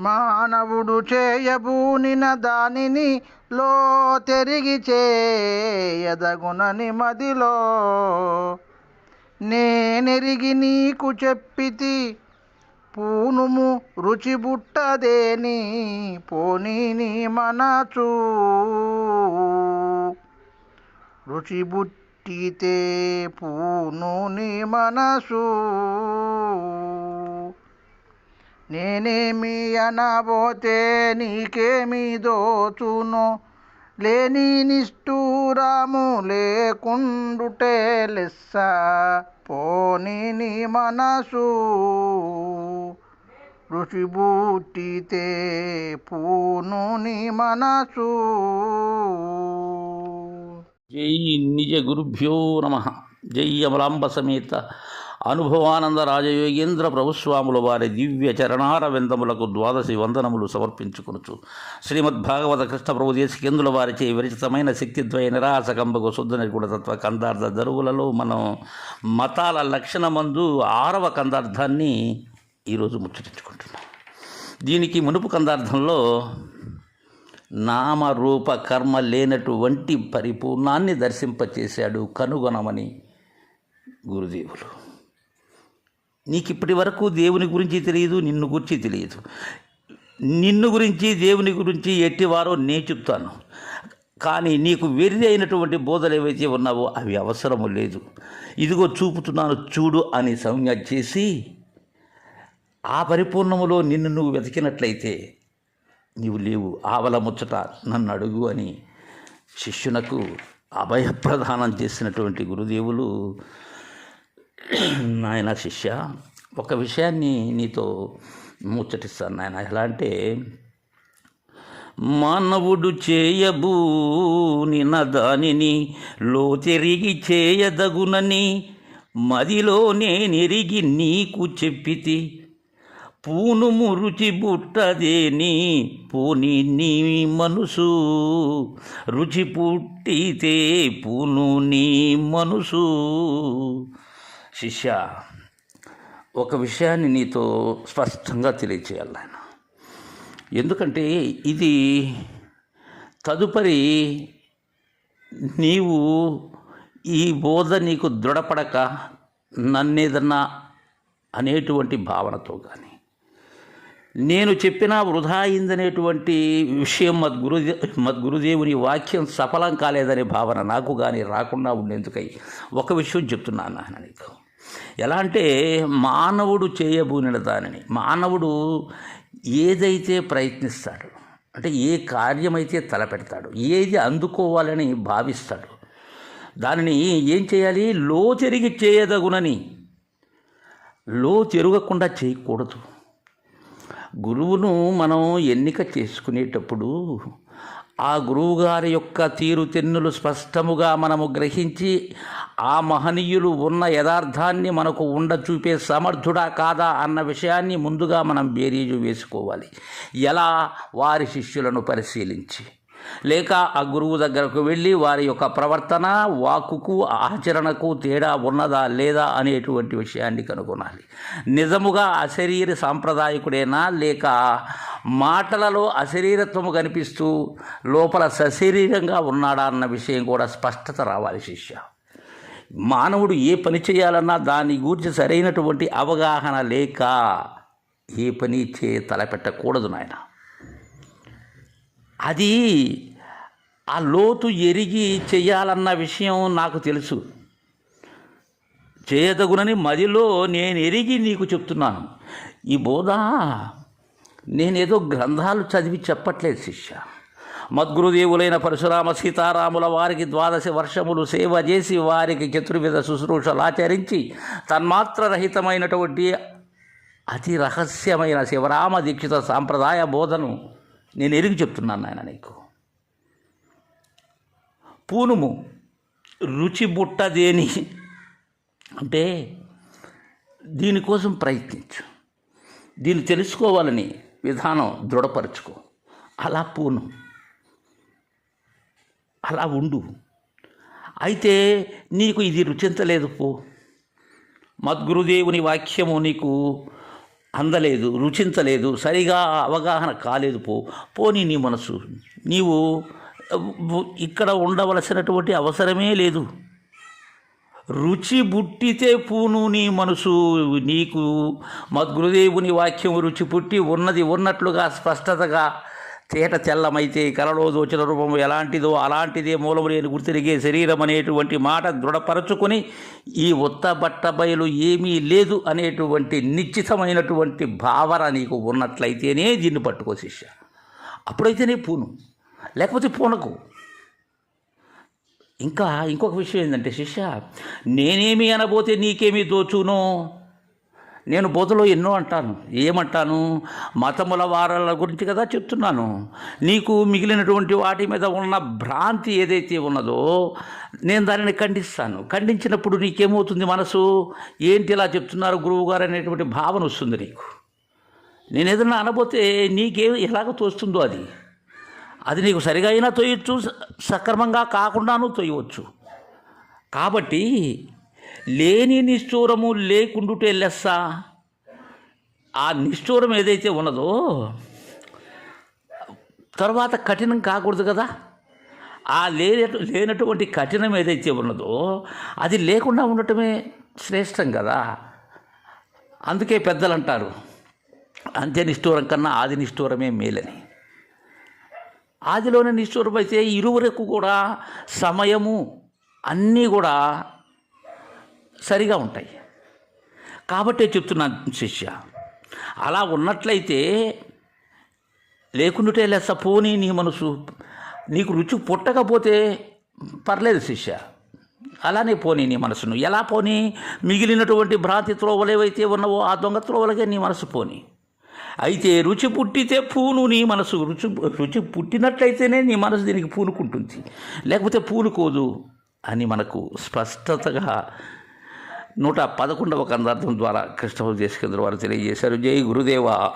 మానవుడు చేయబూనిన దానిని లో తెరిగి చేయదగునని మదిలో. నేనెరిగి నీకు చెప్పితి పూనుము రుచి బుట్టదేని పోనీ మనచు. రుచి బుట్టితే పూను నీ మనసు. నేనేమి అనబోతే నీకేమి దోచును? లేని నిష్ఠూరము లేకుండుటే లెస్స పోని నీ మనసు. ఋషిబూటితే పూను నీ మనసు. జై నిజ గురుభ్యో నమ. జై అమలాంబ సమేత. అనుభవానంద రాజయోగేంద్ర ప్రభుస్వాముల వారి దివ్య చరణార విందములకు ద్వాదశి వందనములు సమర్పించుకొనుచు. శ్రీమద్భాగవత కృష్ణ ప్రభు దేశికేంద్రుల వారిచే విరచితమైన శక్తిద్వయ నిరాసకంబకు శుద్ధ నిర్గుణతత్వ కందార్థ దరువులలో మనం మతాల లక్షణమందు ఆరవ కందార్థాన్ని ఈరోజు ముచ్చటించుకుంటున్నాం. దీనికి మునుపు కందార్థంలో నామరూప కర్మ లేనటువంటి పరిపూర్ణాన్ని దర్శింపచేశాడు కనుగొనమని గురుదేవులు. నీకు ఇప్పటి వరకు దేవుని గురించి తెలియదు నిన్ను గురించి తెలియదు. నిన్ను గురించి దేవుని గురించి ఎట్టివారో నే చెప్తాను. కానీ నీకు వెర్రి అయినటువంటి బోధలు ఏవైతే ఉన్నావో అవి అవసరము లేదు. ఇదిగో చూపుతున్నాను చూడు అని సంజ్ఞ చేసి ఆ పరిపూర్ణములో నిన్ను నువ్వు వెతికినట్లయితే నీవు లేవు. ఆవల ముచ్చట నన్ను అడుగు అని శిష్యునకు అభయప్రదానం చేసినటువంటి గురుదేవులు నాయన శిష్య ఒక విషయాన్ని నీతో ముచ్చటిస్తాను నాయన. ఎలా అంటే మానవుడు చేయబూనిన దానిని లోతిరిగి చేయదగునని మదిలో నేనెరిగి నీకు చెప్పితి. పూనుము రుచి పుట్టదేని పూని నీ మనసు రుచి పుట్టితే పూను నీ మనసు. శిష్య ఒక విషయాన్ని నీతో స్పష్టంగా తెలియచేయాలి ఆయన ఎందుకంటే ఇది తదుపరి నీవు ఈ బోధ నీకు దృఢపడక నన్నేదన్నా అనేటువంటి భావనతో కానీ నేను చెప్పిన వృధా అయిందనేటువంటి విషయం మద్గురు మద్గురుదేవుని వాక్యం సఫలం కాలేదనే భావన నాకు కానీ రాకుండా ఉండేందుకై ఒక విషయం చెప్తున్నాను నీకు. ఎలా అంటే మానవుడు చేయబూనిన దానిని. మానవుడు ఏదైతే ప్రయత్నిస్తాడు అంటే ఏ కార్యమైతే తలపెడతాడు ఏది అందుకోవాలని భావిస్తాడు దానిని ఏం చేయాలి? లో తిరిగి చేయదగునని. లో తిరగకుండా చేయకూడదు. గురువును మనం ఎన్నిక చేసుకునేటప్పుడు ఆ గురువుగారి యొక్క తీరుతెన్నులు స్పష్టముగా మనము గ్రహించి ఆ మహనీయులు ఉన్న యథార్థాన్ని మనకు ఉండ చూపే సమర్థుడా కాదా అన్న విషయాన్ని ముందుగా మనం బేరీజు వేసుకోవాలి. ఎలా? వారి శిష్యులను పరిశీలించి. లేక ఆ గురువు దగ్గరకు వెళ్ళి వారి యొక్క ప్రవర్తన వాక్కుకు ఆచరణకు తేడా ఉన్నదా లేదా అనేటువంటి విషయాన్ని కనుగొనాలి. నిజముగా అశరీర సాంప్రదాయకుడేనా? లేక మాటలలో అశరీరత్వము కనిపిస్తూ లోపల సశరీరంగా ఉన్నాడా అన్న విషయం కూడా స్పష్టత రావాలి శిష్య. మానవుడు ఏ పని చేయాలన్నా దాని గురించి సరైనటువంటి అవగాహన లేక ఏ పని చే తలపెట్టకూడదు నాయన. అది ఆ లోతు ఎరిగి చేయాలన్న విషయం నాకు తెలుసు. చేయదగునని మదిలో నేను ఎరిగి నీకు చెప్తున్నాను. ఈ బోధ నేనేదో గ్రంథాలు చదివి చెప్పట్లేదు శిష్య. మద్గురుదేవులైన పరశురామ సీతారాముల వారికి ద్వాదశ వర్షములు సేవ చేసి వారికి చతుర్విధ శుశ్రూషలు ఆచరించి తన్మాత్రరహితమైనటువంటి అతి రహస్యమైన శివరామ దీక్షిత సాంప్రదాయ బోధను నేను ఎరిగి చెప్తున్నాను నాయన నీకు. పూనుము రుచి బుట్టదేని అంటే దీనికోసం ప్రయత్నించు. దీన్ని తెలుసుకోవాలని విధానం దృఢపరచుకో. అలా పూను. అలా ఉండు. అయితే నీకు ఇది రుచించలేదు పో. మద్గురుదేవుని వాక్యము నీకు అందలేదు రుచించలేదు సరిగా అవగాహన కాలేదు పో పోనీ నీ మనసు. నీవు ఇక్కడ ఉండవలసినటువంటి అవసరమే లేదు. రుచి బుట్టితే పూను నీ మనసు. నీకు మద్గురుదేవుని వాక్యం రుచి పుట్టి ఉన్నది ఉన్నట్లుగా స్పష్టతగా తేట తెల్లమైతే కలలో దోచిన రూపం ఎలాంటిదో అలాంటిదే మూలము లేని గుర్తిరిగే శరీరం అనేటువంటి మాట దృఢపరచుకొని ఈ ఉత్త బట్ట బయలు ఏమీ లేదు అనేటువంటి నిశ్చితమైనటువంటి భావన నీకు ఉన్నట్లయితేనే దీన్ని పట్టుకో శిష్య. అప్పుడైతేనే పూను. లేకపోతే పూనకు. ఇంకా ఇంకొక విషయం ఏంటంటే శిష్య నేనేమి అనబోతే నీకేమి దోచును నేను బోధలో ఎన్నో అంటాను. ఏమంటాను? మతముల వారాల గురించి కదా చెప్తున్నాను. నీకు మిగిలినటువంటి వాటి మీద ఉన్న భ్రాంతి ఏదైతే ఉన్నదో నేను దానిని ఖండిస్తాను. ఖండించినప్పుడు నీకేమవుతుంది మనసు? ఏంటి ఇలా చెప్తున్నారు గురువు గారు అనేటువంటి భావన వస్తుంది నీకు. నేను ఏదన్నా అనబోతే నీకేం ఎలాగ తోస్తుందో అది. అది నీకు సరిగా అయినా తోయొచ్చు స- సక్రమంగా కాకుండాను తోయవచ్చు. కాబట్టి లేని నిష్ఠూరము లేకుండుటే లెస్స? ఆ నిష్ఠూరం ఏదైతే ఉన్నదో తర్వాత కఠినం కాకూడదు కదా? ఆ లేనటు లేనటువంటి కఠినం ఏదైతే ఉన్నదో అది లేకుండా ఉండటమే శ్రేష్టం కదా? అందుకే పెద్దలు అంటారు అంత్య నిష్ఠూరం కన్నా ఆది నిష్ఠూరమే మేలని. ఆదిలోనే నిష్ఠూరమైతే ఇరువురకు కూడా సమయము అన్నీ కూడా సరిగా ఉంటాయి. కాబట్టే చెప్తున్నాను శిష్య అలా ఉన్నట్లయితే లేకుండాటే లెస్స పోనీ నీ మనసు నీకు రుచి పుట్టకపోతే పర్లేదు శిష్య. అలానే పోనీ నీ మనసును. ఎలా పోనీ? మిగిలినటువంటి భ్రాంతి త్రోవలేవైతే ఉన్నవో ఆ దొంగ త్రోవలకే నీ మనసు పోనీ. అయితే రుచి పుట్టితే పూను నీ మనసు. రుచి రుచి పుట్టినట్లయితేనే నీ మనసు దీనికి పూనుకుంటుంది. లేకపోతే పూనుకోదు అని మనకు స్పష్టతగా నూట పదకొండవ కందార్థం ద్వారా కృష్ణ దేశకేంద్ర వారు తెలియజేశారు. జై గురుదేవా.